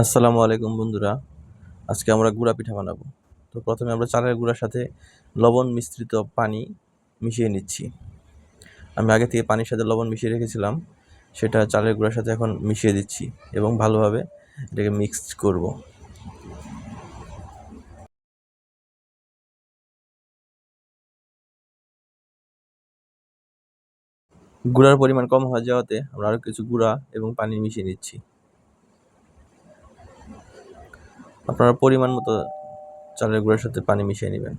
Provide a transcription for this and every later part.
আসসালামু আলাইকুম বন্ধুরা। আজকে আমরা গুড়া পিঠা বানাবো। তো প্রথমে আমরা চালের গুঁড়ার সাথে লবণ মিশ্রিত পানি মিশিয়ে নিচ্ছি। আমি আগে থেকে পানির সাথে লবণ মিশিয়ে রেখেছিলাম। সেটা চালের গুঁড়ার সাথে এখন মিশিয়ে দিচ্ছি এবং ভালোভাবে এটাকে মিক্সড করব। গুঁড়ার পরিমাণ কম হয়ে যাওয়াতে আমরা আরও কিছু গুঁড়া এবং পানি মিশিয়ে নিচ্ছি। আপনারা পরিমাণ মতো চালের গুঁড়ার সাথে পানি মিশিয়ে নেবেন।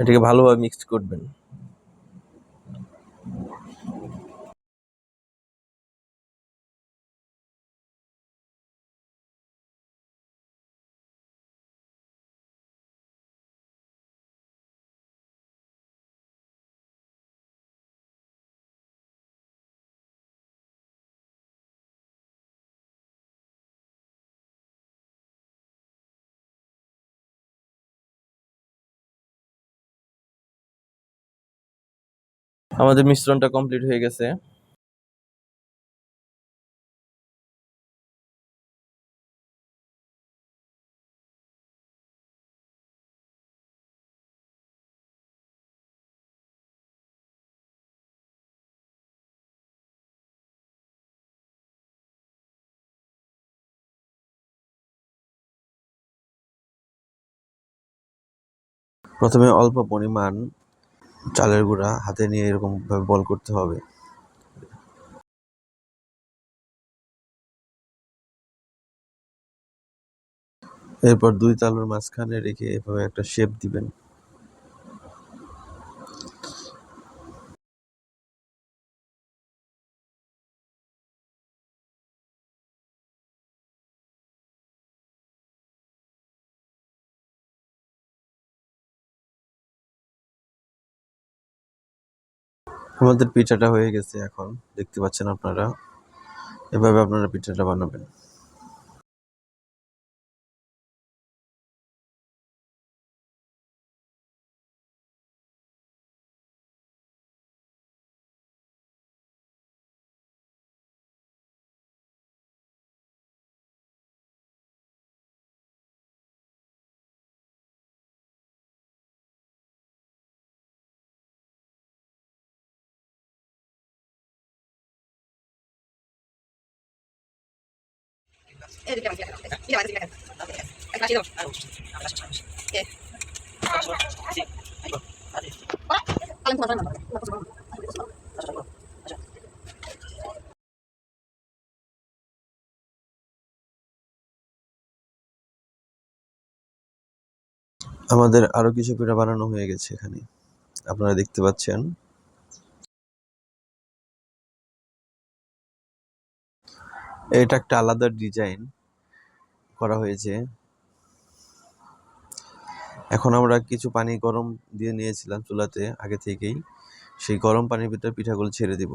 এটাকে ভালোভাবে মিক্সড করবেন। আমাদের মিশ্রণটা কমপ্লিট হয়ে গেছে। প্রথমে অল্প পরিমাণ চালের গুঁড়া হাতে নিয়ে এরকম ভাবে বল করতে হবে। এরপর দুই তালুর মাঝখানে রেখে এভাবে একটা শেপ দিবেন। আমাদের পিঠাটা হয়ে গেছে এখন। দেখতে পাচ্ছেন আপনারা। এভাবে আপনারা পিঠাটা বানাবেন। আমাদের আরও কিছু পিঠা বানানো হয়ে গেছে এখানে। আপনারা দেখতে পাচ্ছেন এটা একটা আলাদা ডিজাইন করা হয়েছে। এখন আমরা কিছু পানি গরম দিয়ে নিয়েছিলাম চুলাতে আগে থেকেই। সেই গরম পানির ভিতরে পিঠাগুলো ছেড়ে দিব।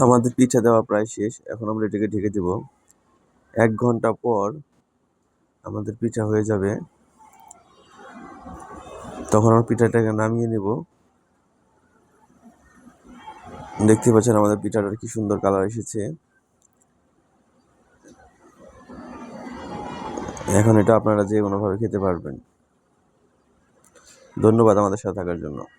আমাদের পিঠা দেওয়া প্রায় শেষ। এখন আমরা এটাকে ঢেকে দেব। এক ঘণ্টা পর আমাদের পিঠা হয়ে যাবে। তখন আমরা পিঠাটাকে নামিয়ে নেব। দেখতে পাচ্ছেন আমাদের পিঠাটার কি সুন্দর কালার এসেছে। এখন এটা আপনারা যে কোনোভাবে খেতে পারবেন। ধন্যবাদ আমাদের সাথে থাকার জন্য।